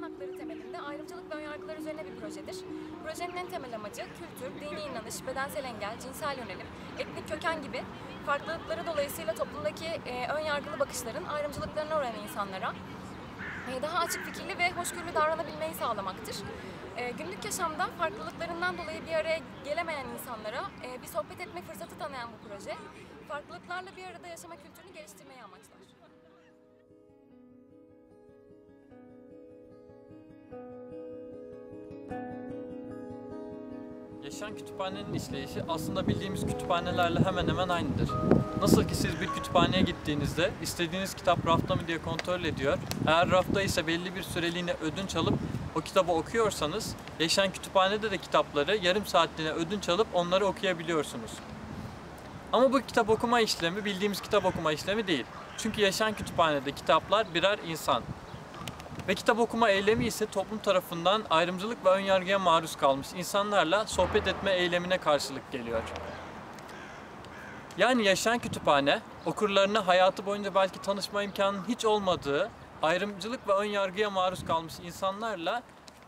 İnsan hakları temelinde ayrımcılık ve önyargılar üzerine bir projedir. Projenin en temel amacı kültür, dini inanış, bedensel engel, cinsel yönelim, etnik köken gibi farklılıkları dolayısıyla toplumdaki e, önyargılı bakışların ayrımcılıklarına uğrayan insanlara e, daha açık fikirli ve hoşgörülü davranabilmeyi sağlamaktır. E, günlük yaşamda farklılıklarından dolayı bir araya gelemeyen insanlara e, bir sohbet etme fırsatı tanıyan bu proje, farklılıklarla bir arada yaşama kültürünü geliştirmeyi amaçlar. Yaşayan kütüphanenin işleyişi aslında bildiğimiz kütüphanelerle hemen hemen aynıdır. Nasıl ki siz bir kütüphaneye gittiğinizde istediğiniz kitap rafta mı diye kontrol ediyor. Eğer rafta ise belli bir süreliğine ödünç alıp o kitabı okuyorsanız, yaşayan kütüphanede de kitapları yarım saatliğine ödünç alıp onları okuyabiliyorsunuz. Ama bu kitap okuma işlemi bildiğimiz kitap okuma işlemi değil. Çünkü yaşayan kütüphanede kitaplar birer insan. Ve kitap okuma eylemi ise toplum tarafından ayrımcılık ve önyargıya maruz kalmış insanlarla sohbet etme eylemine karşılık geliyor. Yani yaşayan kütüphane, okurlarına hayatı boyunca belki tanışma imkanının hiç olmadığı, ayrımcılık ve önyargıya maruz kalmış insanlarla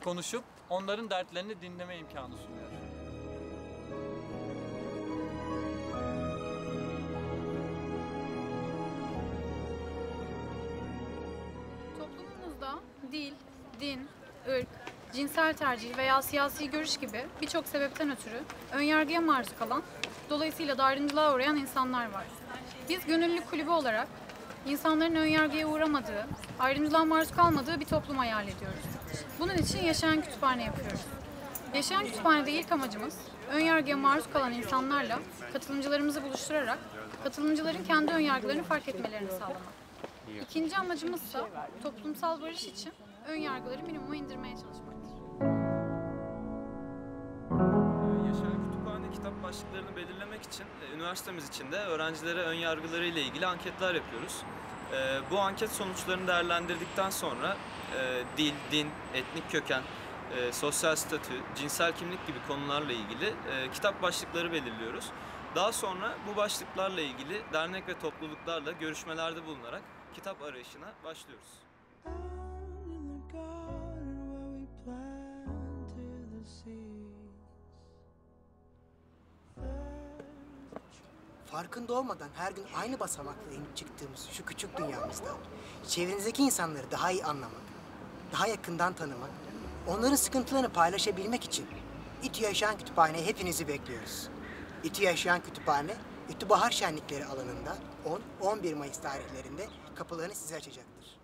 konuşup onların dertlerini dinleme imkanı sunuyor. Dil, din, ırk, cinsel tercih veya siyasi görüş gibi birçok sebepten ötürü önyargıya maruz kalan, dolayısıyla da ayrımcılığa uğrayan insanlar var. Biz gönüllü kulübü olarak insanların önyargıya uğramadığı, ayrımcılığa maruz kalmadığı bir toplum hayal ediyoruz. Bunun için yaşayan kütüphane yapıyoruz. Yaşayan kütüphanede ilk amacımız önyargıya maruz kalan insanlarla katılımcılarımızı buluşturarak katılımcıların kendi önyargılarını fark etmelerini sağlamak. İkinci amacımız ise toplumsal barış için ön yargıları minimuma indirmeye çalışmaktır. Yaşayan Kütüphane kitap başlıklarını belirlemek için üniversitemiz içinde öğrencilere ön yargıları ile ilgili anketler yapıyoruz. E, Bu anket sonuçlarını değerlendirdikten sonra e, dil, din, etnik köken, e, sosyal statü, cinsel kimlik gibi konularla ilgili e, kitap başlıkları belirliyoruz. Daha sonra bu başlıklarla ilgili dernek ve topluluklarla görüşmelerde bulunarak kitap arayışına başlıyoruz. Farkında olmadan her gün aynı basamakla inip çıktığımız şu küçük dünyamızda çevrenizdeki insanları daha iyi anlamak, daha yakından tanımak, onların sıkıntılarını paylaşabilmek için İTÜ Yaşayan Kütüphane'ye hepinizi bekliyoruz. İTÜ Yaşayan Kütüphane, İTÜ Bahar Şenlikleri alanında 10-11 Mayıs tarihlerinde kapılarını size açacaktır.